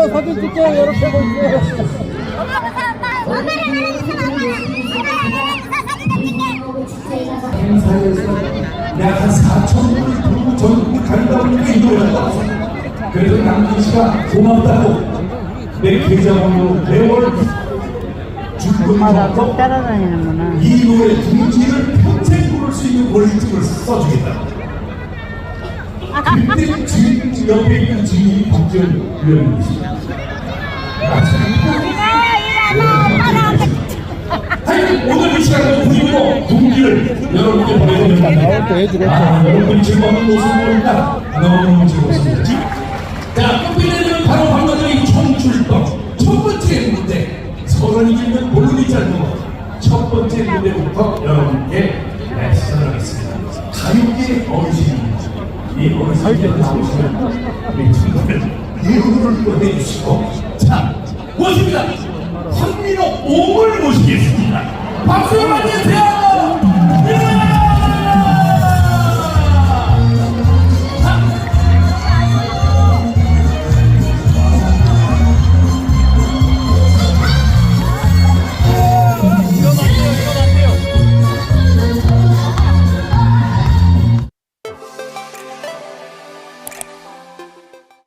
저 사진 찍게 이렇게 보세요. 엄마를 하나님께서 엄마를 하나님께서 사진 찍게. 행사에서 약한 4천 분을 부르고 전국을 가리다 보니까 이 노래가. 그래서 남진 씨가 고맙다고 내 계좌번호 매월 서 따라다니는구나. 이 노래 둥지를 평생 부를 수 있는 권리증을 써주겠다. 그때 지금 옆에 있는 증인이 박지원 여러분이 즐거운 모습 보니까 너무너무 즐겁습니다. 자, 끝비내는 바로 방금 전에 이 총출동 첫 번째 무대 서른이 길면 짧은 것첫 번째 무대부터 여러분께 레슨을 하겠습니다. 가요계 어르신 어르신들 나오시면 우리 친구들 예우를 보내주시고 자, 모십니다. 황민호 옹을 모시겠습니다. 박수 맞으세요!